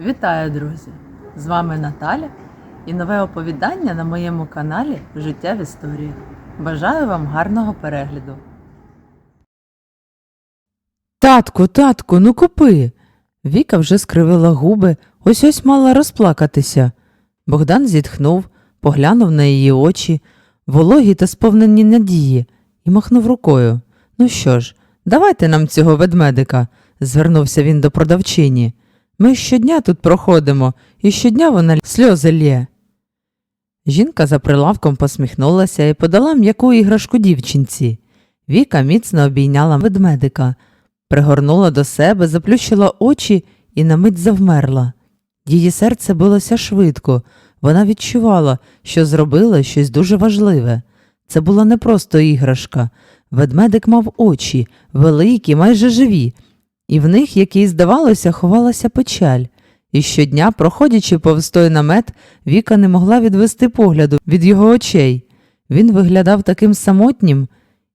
Вітаю, друзі! З вами Наталя і нове оповідання на моєму каналі Життя в історії. Бажаю вам гарного перегляду. Татку, татку, ну купи. Віка вже скривила губи, ось ось мала розплакатися. Богдан зітхнув, поглянув на її очі, вологі та сповнені надії, і махнув рукою. Ну що ж, давайте нам цього ведмедика, звернувся він до продавчині. Ми щодня тут проходимо, і щодня вона сльози лє. Жінка за прилавком посміхнулася і подала м'яку іграшку дівчинці. Віка міцно обійняла ведмедика, пригорнула до себе, заплющила очі і на мить завмерла. Її серце билося швидко, вона відчувала, що зробила щось дуже важливе. Це була не просто іграшка. Ведмедик мав очі, великі, майже живі, і в них, як їй здавалося, ховалася печаль. І щодня, проходячи повз той намет, Віка не могла відвести погляду від його очей. Він виглядав таким самотнім,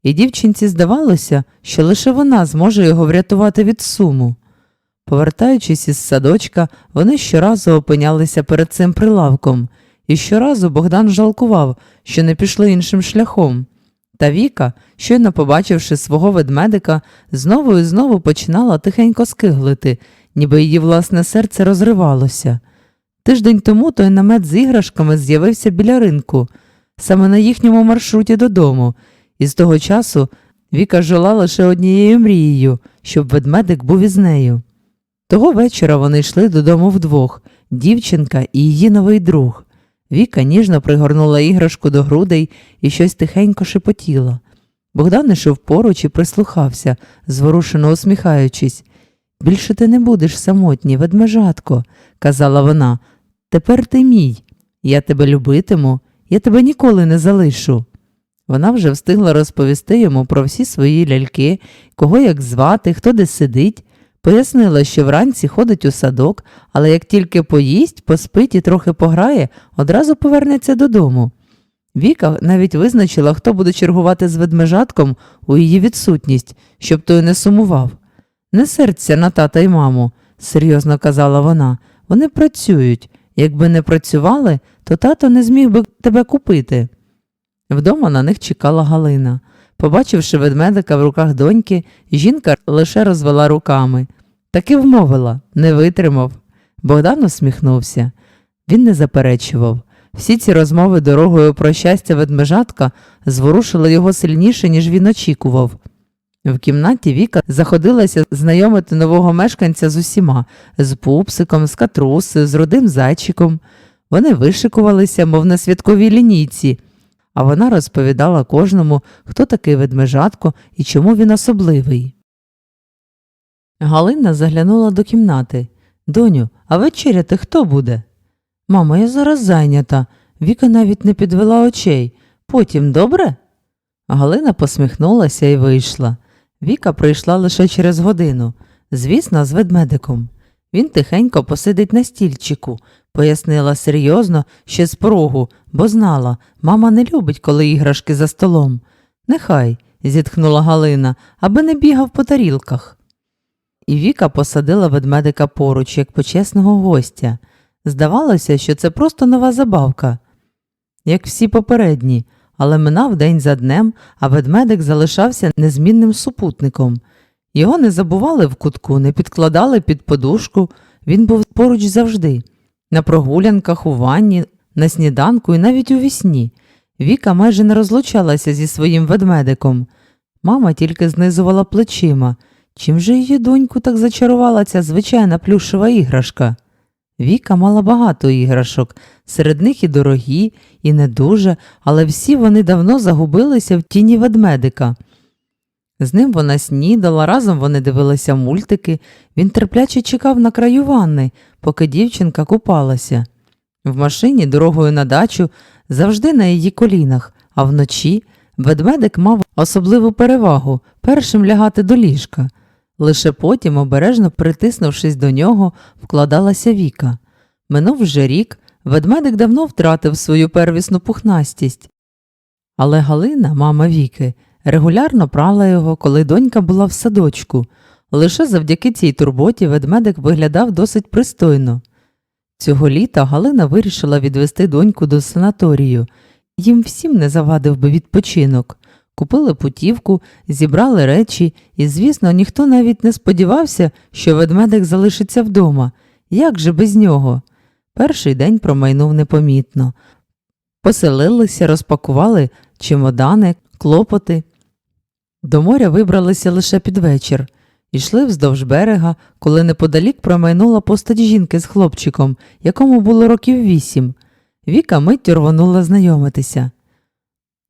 і дівчинці здавалося, що лише вона зможе його врятувати від суму. Повертаючись із садочка, вони щоразу опинялися перед цим прилавком, і щоразу Богдан жалкував, що не пішли іншим шляхом. Та Віка, щойно побачивши свого ведмедика, знову і знову починала тихенько скиглити, ніби її власне серце розривалося. Тиждень тому той намет з іграшками з'явився біля ринку, саме на їхньому маршруті додому, і з того часу Віка жила лише однією мрією, щоб ведмедик був із нею. Того вечора вони йшли додому вдвох дівчинка і її новий друг. Віка ніжно пригорнула іграшку до грудей і щось тихенько шепотіла. Богдан ішов поруч і прислухався, зворушено усміхаючись. Більше ти не будеш самотній, ведмежатко, казала вона. Тепер ти мій. Я тебе любитиму, я тебе ніколи не залишу. Вона вже встигла розповісти йому про всі свої ляльки, кого як звати, хто де сидить. Пояснила, що вранці ходить у садок, але як тільки поїсть, поспить і трохи пограє, одразу повернеться додому. Віка навіть визначила, хто буде чергувати з ведмежатком у її відсутність, щоб той не сумував. Не серця на тата й маму, серйозно казала вона. Вони працюють. Якби не працювали, то тато не зміг би тебе купити. Вдома на них чекала Галина. Побачивши ведмедика в руках доньки, жінка лише розвела руками. Таки вмовила, не витримав. Богдан усміхнувся. Він не заперечував. Всі ці розмови дорогою про щастя ведмежатка зворушили його сильніше, ніж він очікував. В кімнаті Віка заходилася знайомити нового мешканця з усіма з пупсиком, з катрусею, з рудим зайчиком. Вони вишикувалися, мов на святковій лінійці, а вона розповідала кожному, хто такий ведмежатко і чому він особливий. Галина заглянула до кімнати. Доню, а вечеряти хто буде? Мамо, я зараз зайнята. Віка навіть не підвела очей. Потім добре? Галина посміхнулася і вийшла. Віка прийшла лише через годину, звісно, з ведмедиком. Він тихенько посидить на стільчику, пояснила серйозно ще з порогу, бо знала, мама не любить, коли іграшки за столом. Нехай, зітхнула Галина, аби не бігав по тарілках. І Віка посадила ведмедика поруч, як почесного гостя. Здавалося, що це просто нова забавка, як всі попередні, але минав день за днем, а ведмедик залишався незмінним супутником. Його не забували в кутку, не підкладали під подушку, він був поруч завжди, на прогулянках, у ванні, на сніданку і навіть у вісні. Віка майже не розлучалася зі своїм ведмедиком. Мама тільки знизувала плечима. Чим же її доньку так зачарувала ця звичайна плюшева іграшка? Віка мала багато іграшок, серед них і дорогі, і не дуже, але всі вони давно загубилися в тіні ведмедика. З ним вона снідала, разом вони дивилися мультики, він терпляче чекав на краю ванни, поки дівчинка купалася. В машині дорогою на дачу завжди на її колінах, а вночі ведмедик мав особливу перевагу першим лягати до ліжка. Лише потім, обережно притиснувшись до нього, вкладалася Віка. Минув вже рік, ведмедик давно втратив свою первісну пухнастість. Але Галина, мама Віки, регулярно прала його, коли донька була в садочку, Лише завдяки цій турботі ведмедик виглядав досить пристойно. Цього літа Галина вирішила відвести доньку до санаторію. Їм всім не завадив би відпочинок. Купили путівку, зібрали речі, і, звісно, ніхто навіть не сподівався, що ведмедик залишиться вдома. Як же без нього? Перший день промайнув непомітно. Поселилися, розпакували чемодани, клопоти. До моря вибралися лише під вечір. Ішли вздовж берега, коли неподалік промайнула постать жінки з хлопчиком, якому було років вісім. Віка миттю рвонула знайомитися.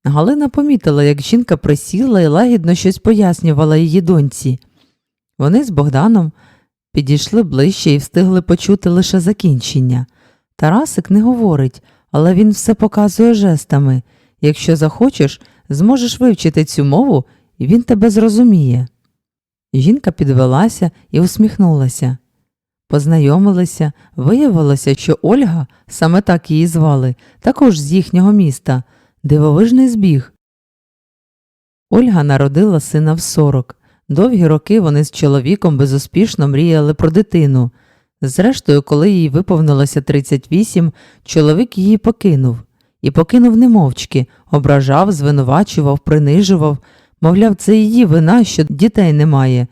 Галина помітила, як жінка присіла і лагідно щось пояснювала її доньці. Вони з Богданом підійшли ближче і встигли почути лише закінчення. Тарасик не говорить, але він все показує жестами. Якщо захочеш, зможеш вивчити цю мову, він тебе зрозуміє. Жінка підвелася і усміхнулася. Познайомилися, виявилося, що Ольга, саме так її звали, також з їхнього міста, дивовижний збіг. Ольга народила сина в 40. Довгі роки вони з чоловіком безуспішно мріяли про дитину. Зрештою, коли їй виповнилося 38, чоловік її покинув. І покинув не мовчки, ображав, звинувачував, принижував, мовляв, це її вина, що дітей немає.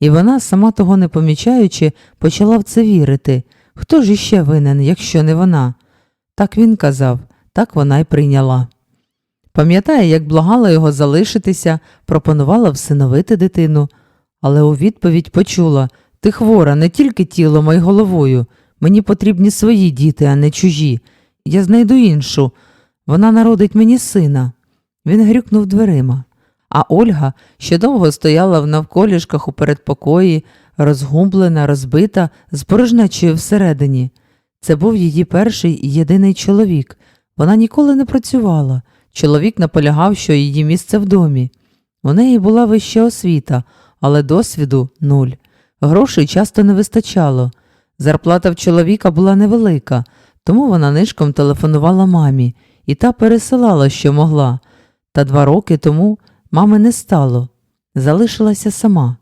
І вона, сама того не помічаючи, почала в це вірити. Хто ж іще винен, якщо не вона? Так він казав, так вона й прийняла. Пам'ятає, як благала його залишитися, пропонувала всиновити дитину, але у відповідь почула Ти хвора не тільки тілом, а й головою. Мені потрібні свої діти, а не чужі. Я знайду іншу. Вона народить мені сина. Він грюкнув дверима. А Ольга ще довго стояла в навколішках у передпокої, розгублена, розбита, з порожнечою всередині. Це був її перший і єдиний чоловік. Вона ніколи не працювала. Чоловік наполягав, що її місце в домі. У неї була вища освіта, але досвіду нуль. Грошей часто не вистачало. Зарплата в чоловіка була невелика, тому вона нишком телефонувала мамі, і та пересилала, що могла. Та два роки тому мами не стало. Залишилася сама.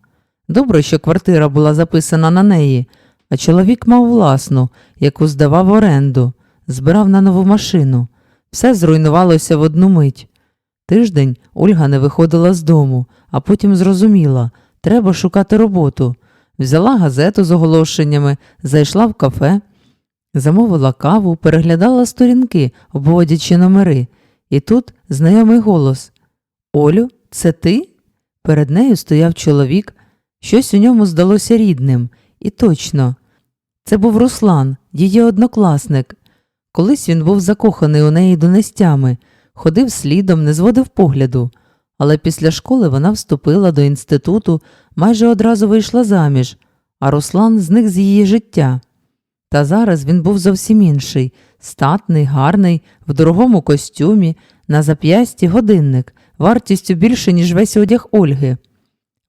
Добре, що квартира була записана на неї, а чоловік мав власну, яку здавав оренду, збирав на нову машину. Все зруйнувалося в одну мить. Тиждень Ольга не виходила з дому, а потім зрозуміла треба шукати роботу. Взяла газету з оголошеннями, зайшла в кафе, замовила каву, переглядала сторінки, обводячи номери. І тут знайомий голос Олю, це ти? Перед нею стояв чоловік, щось у ньому здалося рідним, і точно. Це був Руслан, її однокласник. Колись він був закоханий у неї донестями, ходив слідом, не зводив погляду. Але після школи вона вступила до інституту, майже одразу вийшла заміж, а Руслан зник з її життя. Та зараз він був зовсім інший статний, гарний, в дорогому костюмі, на зап'ясті годинник, вартістю більше, ніж весь одяг Ольги.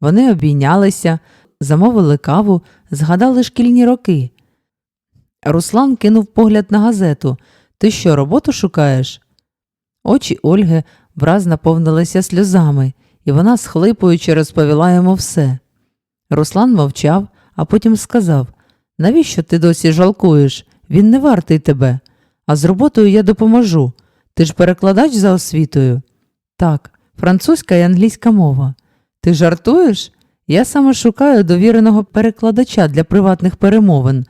Вони обійнялися, замовили каву, згадали шкільні роки. Руслан кинув погляд на газету. Ти що, роботу шукаєш? Очі Ольги враз наповнилися сльозами, і вона, схлипуючи, розповіла йому все. Руслан мовчав, а потім сказав Навіщо ти досі жалкуєш? Він не вартий тебе. А з роботою я допоможу. Ти ж перекладач за освітою? Так, французька і англійська мова. Ти жартуєш? Я саме шукаю довіреного перекладача для приватних перемовин.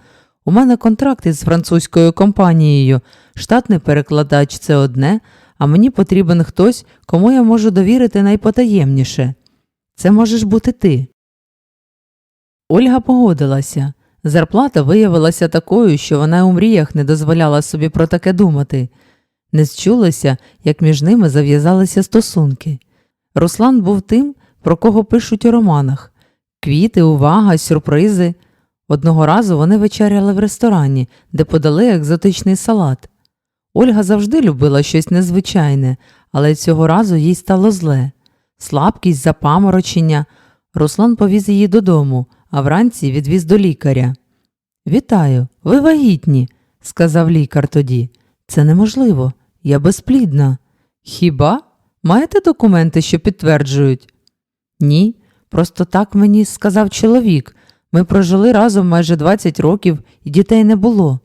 У мене контракт із французькою компанією. Штатний перекладач це одне, а мені потрібен хтось, кому я можу довірити найпотаємніше. Це можеш бути ти. Ольга погодилася. Зарплата виявилася такою, що вона у мріях не дозволяла собі про таке думати. Не зчулося, як між ними зав'язалися стосунки. Руслан був тим, про кого пишуть у романах квіти, увага, сюрпризи. Одного разу вони вечеряли в ресторані, де подали екзотичний салат. Ольга завжди любила щось незвичайне, але цього разу їй стало зле. Слабкість, запаморочення. Руслан повіз її додому, а вранці відвіз до лікаря. Вітаю, ви вагітні, сказав лікар тоді. Це неможливо, я безплідна. Хіба? Маєте документи, що підтверджують? Ні. Просто так мені сказав чоловік. Ми прожили разом майже 20 років і дітей не було.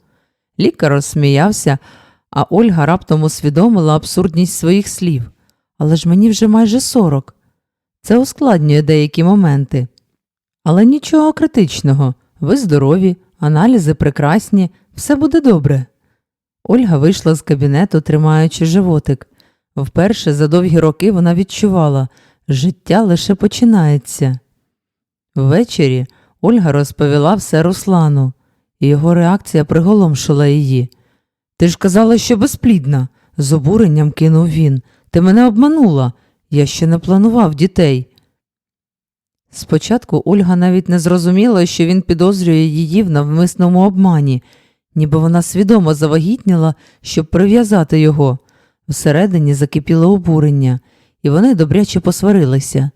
Лікар розсміявся, а Ольга раптом усвідомила абсурдність своїх слів. Але ж мені вже майже 40. Це ускладнює деякі моменти. Але нічого критичного. Ви здорові, аналізи прекрасні, все буде добре. Ольга вийшла з кабінету, тримаючи животик. Вперше за довгі роки вона відчувала, життя лише починається. Ввечері Ольга розповіла все Руслану, і його реакція приголомшила її. Ти ж казала, що безплідна, з обуренням кинув він. Ти мене обманула. Я ще не планував дітей. Спочатку Ольга навіть не зрозуміла, що він підозрює її в навмисному обмані, ніби вона свідомо завагітніла, щоб прив'язати його. Всередині закипіло обурення, і вони добряче посварилися.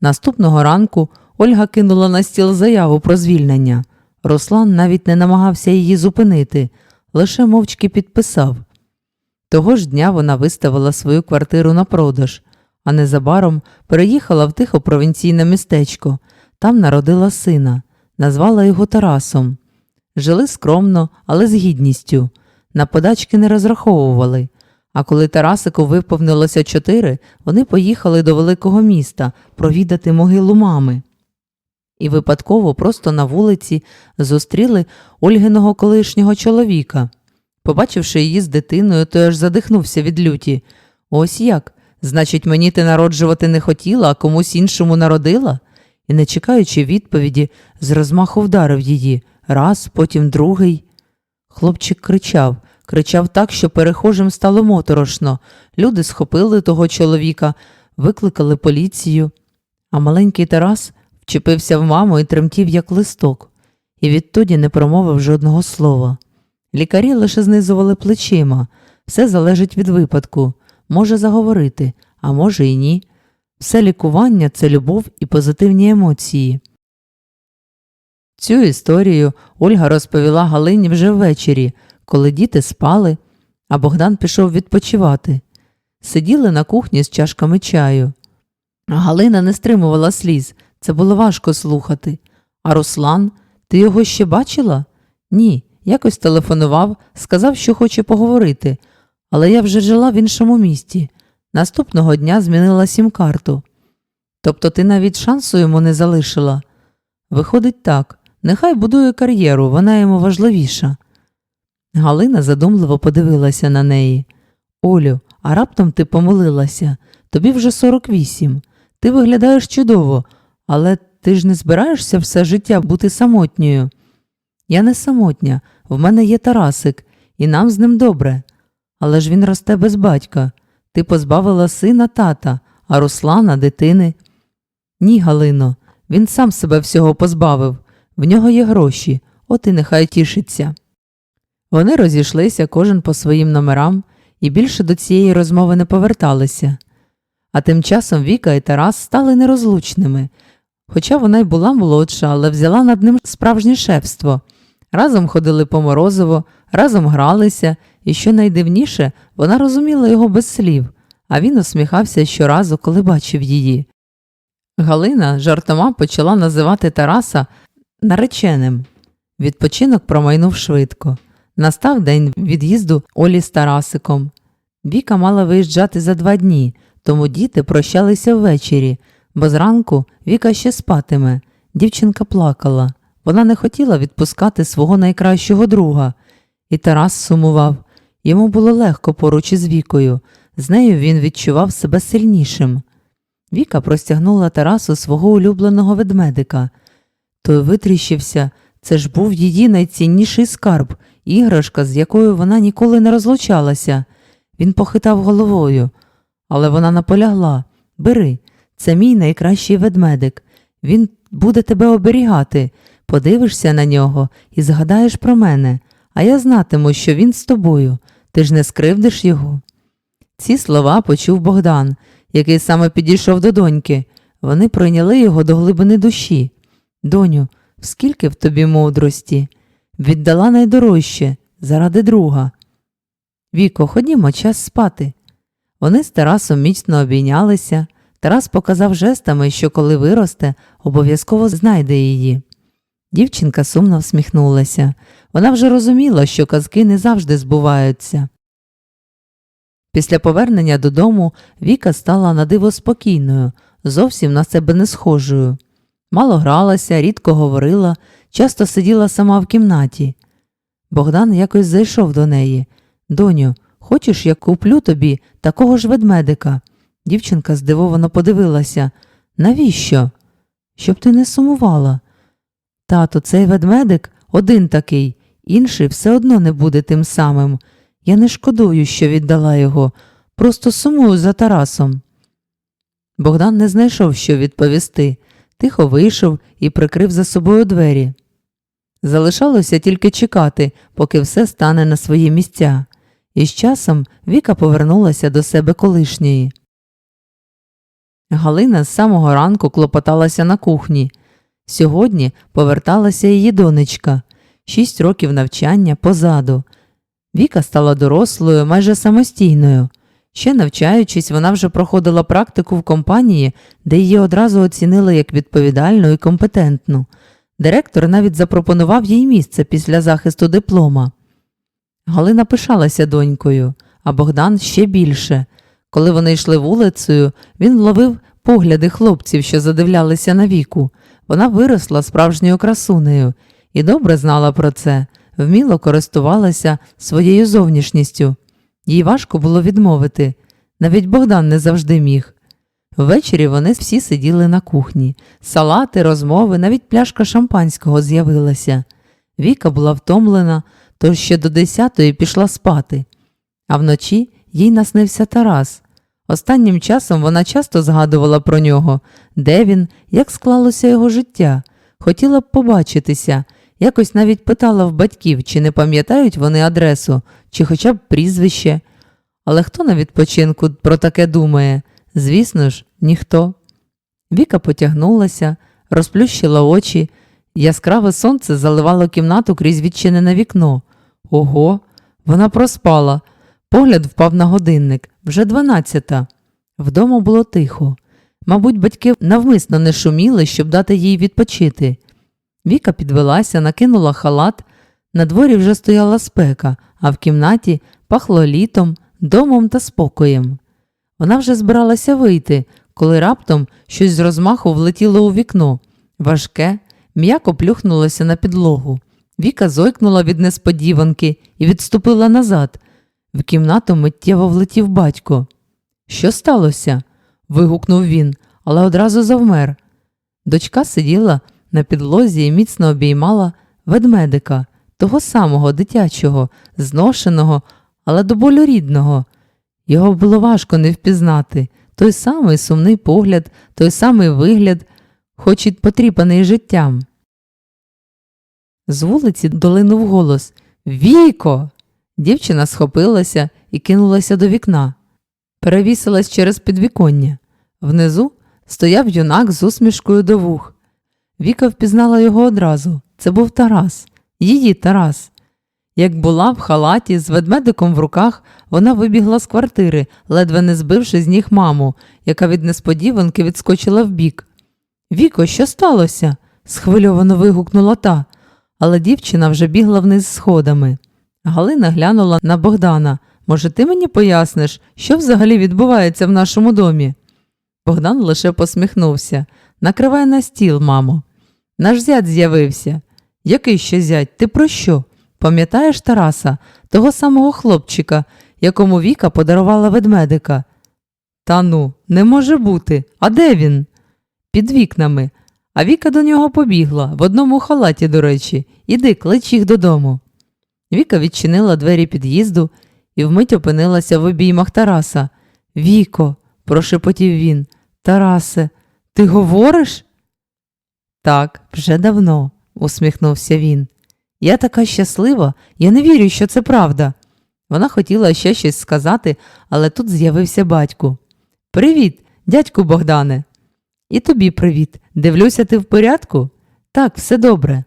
Наступного ранку Ольга кинула на стіл заяву про звільнення. Руслан навіть не намагався її зупинити, лише мовчки підписав. Того ж дня вона виставила свою квартиру на продаж, а незабаром переїхала в тихо провінційне містечко. Там народила сина, назвала його Тарасом. Жили скромно, але з гідністю. На подачки не розраховували. А коли Тарасику виповнилося чотири, вони поїхали до великого міста провідати могилу мами. І випадково просто на вулиці зустріли Ольгиного колишнього чоловіка. Побачивши її з дитиною, той аж задихнувся від люті. Ось як? Значить, мені ти народжувати не хотіла, а комусь іншому народила? І, не чекаючи відповіді, з розмаху вдарив її раз, потім другий. Хлопчик кричав, кричав так, що перехожим стало моторошно. Люди схопили того чоловіка, викликали поліцію. А маленький Тарас вчепився в маму і тремтів, як листок, і відтоді не промовив жодного слова. Лікарі лише знизували плечима. Все залежить від випадку. Може заговорити, а може і ні. Все лікування це любов і позитивні емоції. Цю історію Ольга розповіла Галині вже ввечері, коли діти спали, а Богдан пішов відпочивати. Сиділи на кухні з чашками чаю. Галина не стримувала сліз, це було важко слухати. А Руслан, ти його ще бачила? Ні, якось телефонував, сказав, що хоче поговорити, але я вже жила в іншому місті. Наступного дня змінила сім-карту. Тобто ти навіть шансу йому не залишила. Виходить так, нехай будує кар'єру, вона йому важливіша. Галина задумливо подивилася на неї. Олю, а раптом ти помилилася. Тобі вже 48. Ти виглядаєш чудово, але ти ж не збираєшся все життя бути самотньою. Я не самотня, в мене є Тарасик, і нам з ним добре. Але ж він росте без батька. Ти позбавила сина тата, а Руслана дитини. Ні, Галино, він сам себе всього позбавив. В нього є гроші, от і нехай тішиться. Вони розійшлися кожен по своїм номерам і більше до цієї розмови не поверталися. А тим часом Віка і Тарас стали нерозлучними, хоча вона й була молодша, але взяла над ним справжнє шефство. Разом ходили по морозиво, разом гралися, і що найдивніше, вона розуміла його без слів, а він усміхався щоразу, коли бачив її. Галина жартома почала називати Тараса нареченим. Відпочинок промайнув швидко. Настав день від'їзду Олі з Тарасиком. Віка мала виїжджати за два дні, тому діти прощалися ввечері, бо зранку Віка ще спатиме. Дівчинка плакала. Вона не хотіла відпускати свого найкращого друга. І Тарас сумував. Йому було легко поруч із Вікою. З нею він відчував себе сильнішим. Віка простягнула Тарасу свого улюбленого ведмедика. Той витріщився. Це ж був її найцінніший скарб, іграшка, з якою вона ніколи не розлучалася. Він похитав головою, але вона наполягла Бери, це мій найкращий ведмедик. Він буде тебе оберігати. Подивишся на нього і згадаєш про мене, а я знатиму, що він з тобою. Ти ж не скривдиш його. Ці слова почув Богдан, який саме підійшов до доньки. Вони пройняли його до глибини душі. Доню, скільки в тобі мудрості? Віддала найдорожче заради друга. Віко, ходімо, час спати. Вони з Тарасом міцно обійнялися. Тарас показав жестами, що коли виросте, обов'язково знайде її. Дівчинка сумно всміхнулася. Вона вже розуміла, що казки не завжди збуваються. Після повернення додому Віка стала на диво спокійною, зовсім на себе не схожою. Мало гралася, рідко говорила, часто сиділа сама в кімнаті. Богдан якось зайшов до неї. Доню, хочеш, я куплю тобі такого ж ведмедика? Дівчинка здивовано подивилася. Навіщо? Щоб ти не сумувала. Тато, цей ведмедик один такий, інший все одно не буде тим самим. Я не шкодую, що віддала його, просто сумую за Тарасом. Богдан не знайшов, що відповісти, тихо вийшов і прикрив за собою двері. Залишалося тільки чекати, поки все стане на свої місця, і з часом Віка повернулася до себе колишньої. Галина з самого ранку клопоталася на кухні. Сьогодні поверталася її донечка, шість років навчання позаду. Віка стала дорослою, майже самостійною. Ще навчаючись, вона вже проходила практику в компанії, де її одразу оцінили як відповідальну і компетентну. Директор навіть запропонував їй місце після захисту диплома. Галина пишалася донькою, а Богдан ще більше. Коли вони йшли вулицею, він ловив погляди хлопців, що задивлялися на віку. Вона виросла справжньою красунею і добре знала про це, вміло користувалася своєю зовнішністю. Їй важко було відмовити. Навіть Богдан не завжди міг. Ввечері вони всі сиділи на кухні. Салати, розмови, навіть пляшка шампанського з'явилася. Віка була втомлена, тож ще до десятої пішла спати. А вночі їй наснився Тарас. Останнім часом вона часто згадувала про нього, де він, як склалося його життя. Хотіла б побачитися, якось навіть питала в батьків, чи не пам'ятають вони адресу, чи хоча б прізвище. Але хто на відпочинку про таке думає? Звісно ж, ніхто. Віка потягнулася, розплющила очі, яскраве сонце заливало кімнату крізь відчинене вікно. Ого, вона проспала. Погляд впав на годинник вже дванадцята. Вдома було тихо. Мабуть, батьки навмисно не шуміли, щоб дати їй відпочити. Віка підвелася, накинула халат. На дворі вже стояла спека, а в кімнаті пахло літом, домом та спокоєм. Вона вже збиралася вийти, коли раптом щось з розмаху влетіло у вікно. Важке, м'яко плюхнулося на підлогу. Віка зойкнула від несподіванки і відступила назад. В кімнату миттєво влетів батько. Що сталося? вигукнув він, але одразу завмер. Дочка сиділа на підлозі і міцно обіймала ведмедика, того самого дитячого, зношеного, але до болю рідного. Його було важко не впізнати той самий сумний погляд, той самий вигляд, хоч і потріпаний життям. З вулиці долинув голос Віко. Дівчина схопилася і кинулася до вікна. Перевісилась через підвіконня. Внизу стояв юнак з усмішкою до вух. Віка впізнала його одразу. Це був Тарас, її Тарас. Як була в халаті з ведмедиком в руках, вона вибігла з квартири, ледве не збивши з ніг маму, яка від несподіванки відскочила вбік. Віко, що сталося? схвильовано вигукнула та, але дівчина вже бігла вниз сходами. Галина глянула на Богдана. Може, ти мені поясниш, що взагалі відбувається в нашому домі? Богдан лише посміхнувся. Накривай на стіл, мамо. Наш зять з'явився. Який ще зять? Ти про що? Пам'ятаєш Тараса, того самого хлопчика, якому Віка подарувала ведмедика? Та ну, не може бути. А де він? Під вікнами. А Віка до нього побігла, в одному халаті, до речі. Іди, клич їх додому. Віка відчинила двері під'їзду і вмить опинилася в обіймах Тараса. Віко, прошепотів він. Тарасе, ти говориш? Так, вже давно, усміхнувся він. Я така щаслива, я не вірю, що це правда. Вона хотіла ще щось сказати, але тут з'явився батько. Привіт, дядьку Богдане. І тобі привіт. Дивлюся, ти в порядку? Так, все добре.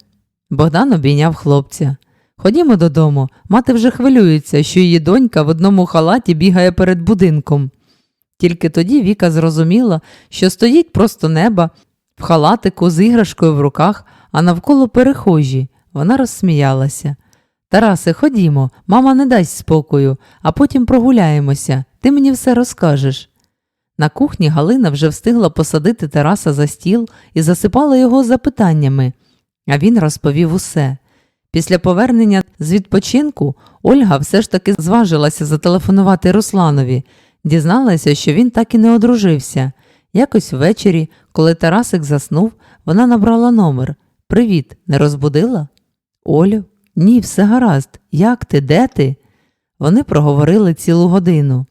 Богдан обійняв хлопця. Ходімо додому, мати вже хвилюється, що її донька в одному халаті бігає перед будинком. Тільки тоді Віка зрозуміла, що стоїть просто неба в халатику з іграшкою в руках, а навколо перехожі. Вона розсміялася. Тарасе, ходімо, мама не дасть спокою, а потім прогуляємося, ти мені все розкажеш. На кухні Галина вже встигла посадити Тараса за стіл і засипала його запитаннями, а він розповів усе. Після повернення з відпочинку Ольга все ж таки зважилася зателефонувати Русланові, дізналася, що він так і не одружився. Якось ввечері, коли Тарасик заснув, вона набрала номер. Привіт, не розбудила? Олю, ні, все гаразд. Як ти? Де ти? Вони проговорили цілу годину.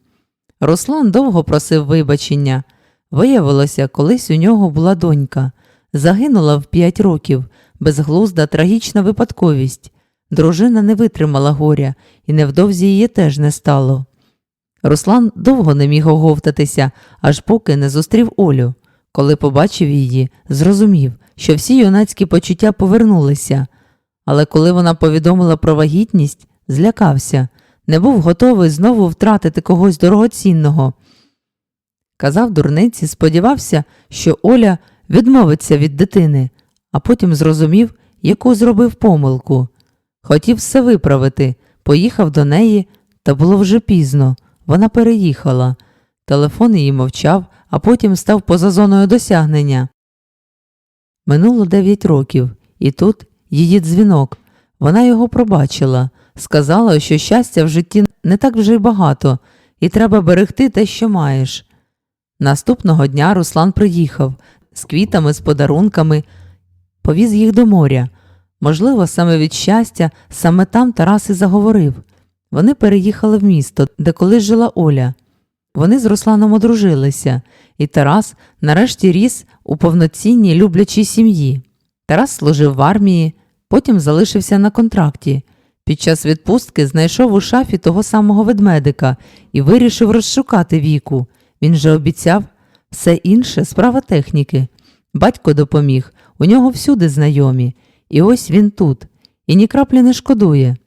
Руслан довго просив вибачення. Виявилося, колись у нього була донька. Загинула в п'ять років, безглузда трагічна випадковість. Дружина не витримала горя, і невдовзі її теж не стало. Руслан довго не міг оговтатися, аж поки не зустрів Олю. Коли побачив її, зрозумів, що всі юнацькі почуття повернулися. Але коли вона повідомила про вагітність, злякався, не був готовий знову втратити когось дорогоцінного. Казав дурниці, сподівався, що Оля відмовиться від дитини, а потім зрозумів, яку зробив помилку. Хотів все виправити, поїхав до неї, та було вже пізно. Вона переїхала. Телефон її мовчав, а потім став поза зоною досягнення. Минуло дев'ять років, і тут її дзвінок. Вона його пробачила, сказала, що щастя в житті не так вже й багато, і треба берегти те, що маєш. Наступного дня Руслан приїхав з квітами, з подарунками, повіз їх до моря. Можливо, саме від щастя, саме там Тарас і заговорив. Вони переїхали в місто, де колись жила Оля. Вони з Русланом одружилися, і Тарас нарешті ріс у повноцінній люблячій сім'ї. Тарас служив в армії, потім залишився на контракті. Під час відпустки знайшов у шафі того самого ведмедика і вирішив розшукати віку. Він же обіцяв все інше справа техніки. Батько допоміг, у нього всюди знайомі, і ось він тут, і ні краплі не шкодує.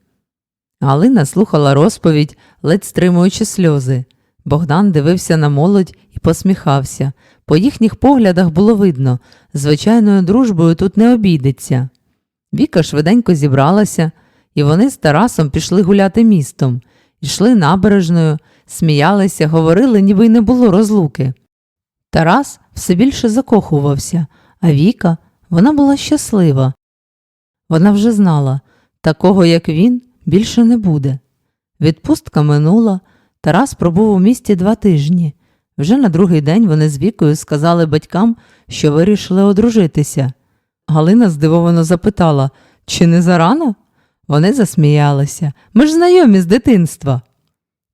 Галина слухала розповідь, ледь стримуючи сльози. Богдан дивився на молодь і посміхався. По їхніх поглядах було видно, звичайною дружбою тут не обійдеться. Віка швиденько зібралася, і вони з Тарасом пішли гуляти містом, йшли набережною, сміялися, говорили, ніби й не було розлуки. Тарас все більше закохувався, а Віка вона була щаслива. Вона вже знала, такого, як він, більше не буде. Відпустка минула, Тарас пробув у місті два тижні. Вже на другий день вони з Вікою сказали батькам, що вирішили одружитися. Галина здивовано запитала, чи не зарано? Вони засміялися. Ми ж знайомі з дитинства.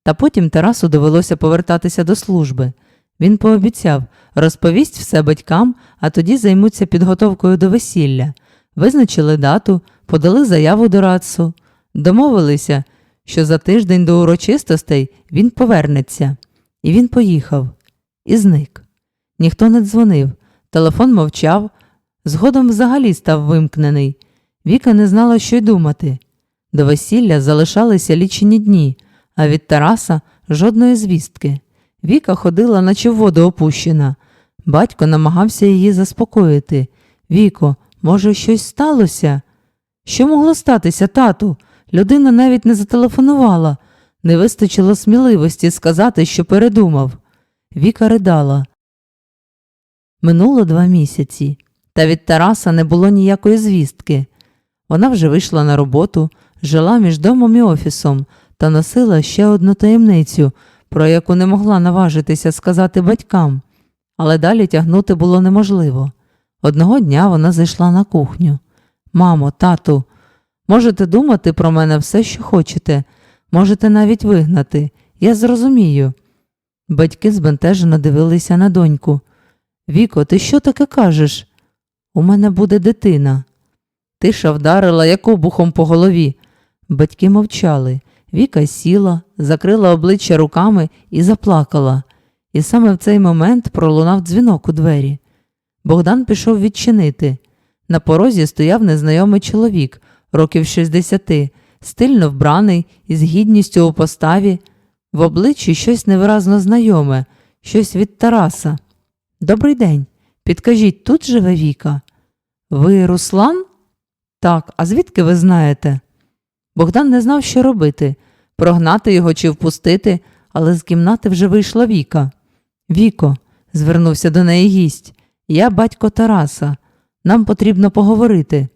Та потім Тарасу довелося повертатися до служби. Він пообіцяв, розповість все батькам, а тоді займуться підготовкою до весілля. Визначили дату, подали заяву до Рацу, домовилися, що за тиждень до урочистостей він повернеться. І він поїхав і зник. Ніхто не дзвонив, телефон мовчав, згодом взагалі став вимкнений. Віка не знала, що й думати. До весілля залишалися лічені дні, а від Тараса жодної звістки. Віка ходила, наче в воду опущена. Батько намагався її заспокоїти. Віко, може, щось сталося? Що могло статися, тату? Людина навіть не зателефонувала. Не вистачило сміливості сказати, що передумав. Віка ридала. Минуло два місяці, та від Тараса не було ніякої звістки. Вона вже вийшла на роботу, жила між домом і офісом та носила ще одну таємницю, про яку не могла наважитися сказати батькам, але далі тягнути було неможливо. Одного дня вона зайшла на кухню. Мамо, тату, можете думати про мене все, що хочете, можете навіть вигнати. Я зрозумію. Батьки збентежено дивилися на доньку. Віко, ти що таке кажеш? У мене буде дитина. Тиша вдарила як обухом по голові. Батьки мовчали. Віка сіла, закрила обличчя руками і заплакала. І саме в цей момент пролунав дзвінок у двері. Богдан пішов відчинити. На порозі стояв незнайомий чоловік, років 60, стильно вбраний, із гідністю у поставі, в обличчі щось невиразно знайоме, щось від Тараса. Добрий день. Підкажіть, тут живе Віка? Ви Руслан? Так, а звідки ви знаєте? Богдан не знав, що робити прогнати його чи впустити, але з кімнати вже вийшла Віка. Віко, звернувся до неї гість, я батько Тараса. Нам потрібно поговорити.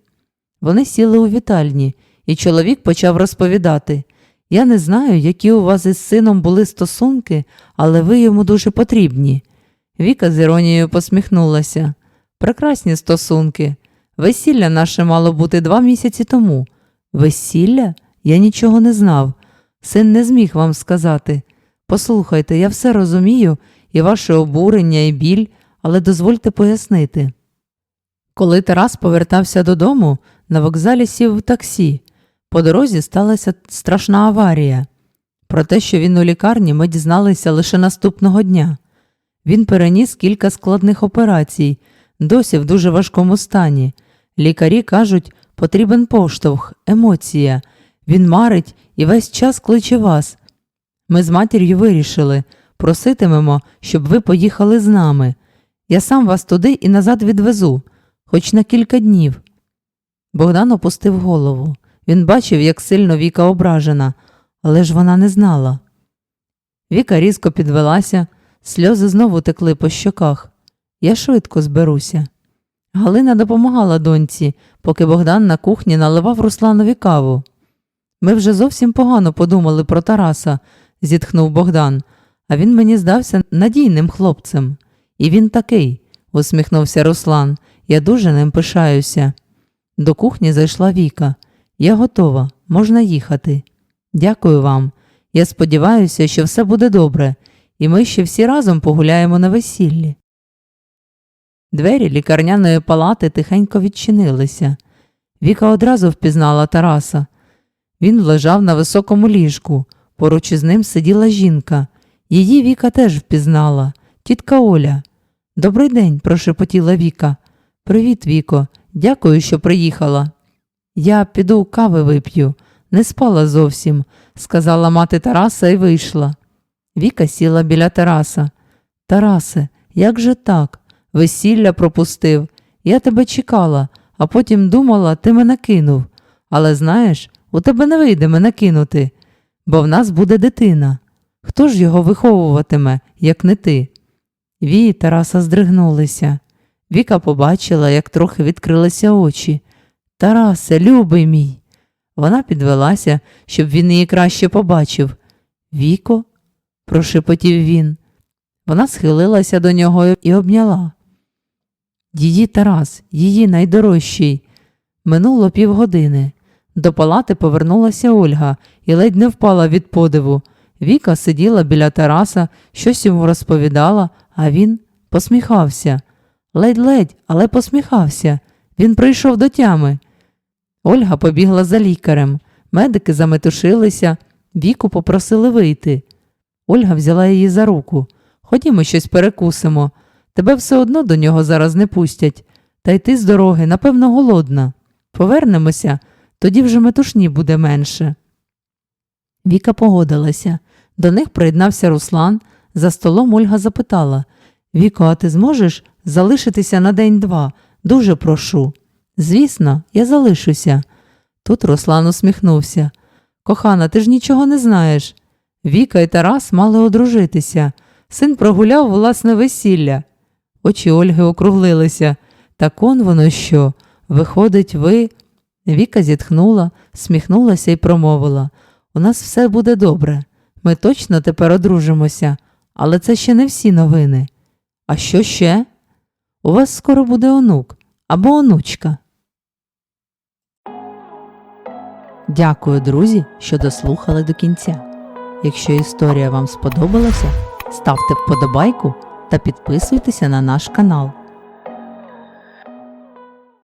Вони сіли у вітальні, і чоловік почав розповідати. Я не знаю, які у вас із сином були стосунки, але ви йому дуже потрібні. Віка з іронією посміхнулася. Прекрасні стосунки. Весілля наше мало бути два місяці тому. Весілля? Я нічого не знав. Син не зміг вам сказати. Послухайте, я все розумію, і ваше обурення, і біль, але дозвольте пояснити. Коли Тарас повертався додому, на вокзалі сів в таксі. По дорозі сталася страшна аварія. Про те, що він у лікарні, ми дізналися лише наступного дня. Він переніс кілька складних операцій, досі в дуже важкому стані. Лікарі кажуть, потрібен поштовх, емоція. Він марить і весь час кличе вас. Ми з матір'ю вирішили, проситимемо, щоб ви поїхали з нами. Я сам вас туди і назад відвезу, хоч на кілька днів. Богдан опустив голову. Він бачив, як сильно Віка ображена, але ж вона не знала. Віка різко підвелася, сльози знову текли по щоках. Я швидко зберуся. Галина допомагала доньці, поки Богдан на кухні наливав Русланові каву. Ми вже зовсім погано подумали про Тараса, зітхнув Богдан, а він мені здався надійним хлопцем. І він такий, усміхнувся Руслан. Я дуже ним пишаюся. До кухні зайшла Віка. Я готова, можна їхати. Дякую вам. Я сподіваюся, що все буде добре, і ми ще всі разом погуляємо на весіллі. Двері лікарняної палати тихенько відчинилися. Віка одразу впізнала Тараса. Він лежав на високому ліжку. Поруч із ним сиділа жінка. Її Віка теж впізнала. Тітка Оля. Добрий день, прошепотіла Віка. Привіт, Віко. Дякую, що приїхала. Я піду кави вип'ю. Не спала зовсім, сказала мати Тараса і вийшла. Віка сіла біля Тараса. Тарасе, як же так? Весілля пропустив. Я тебе чекала, а потім думала, ти мене кинув. Але знаєш, у тебе не вийде мене кинути, бо в нас буде дитина. Хто ж його виховуватиме, як не ти? Вії Тараса здригнулися. Віка побачила, як трохи відкрилися очі. Тарасе, любий мій. Вона підвелася, щоб він її краще побачив. Віко, прошепотів він. Вона схилилася до нього і обняла. Її Тарас, її найдорожчий. Минуло півгодини. До палати повернулася Ольга і ледь не впала від подиву. Віка сиділа біля Тараса, щось йому розповідала, а він посміхався. Ледь-ледь, але посміхався. Він прийшов до тями. Ольга побігла за лікарем. Медики заметушилися, віку попросили вийти. Ольга взяла її за руку. Ходімо щось перекусимо. Тебе все одно до нього зараз не пустять. Та й ти з дороги, напевно, голодна. Повернемося, тоді вже метушні буде менше. Віка погодилася. До них приєднався Руслан. За столом Ольга запитала Віко, а ти зможеш залишитися на день-два? Дуже прошу. Звісно, я залишуся. Тут Руслан усміхнувся. Кохана, ти ж нічого не знаєш. Віка і Тарас мали одружитися. Син прогуляв власне весілля. Очі Ольги округлилися. Так он воно що? Виходить, ви. Віка зітхнула, сміхнулася і промовила У нас все буде добре. Ми точно тепер одружимося, але це ще не всі новини. А що ще? У вас скоро буде онук або онучка. Дякую, друзі, що дослухали до кінця. Якщо історія вам сподобалася, ставте вподобайку та підписуйтеся на наш канал.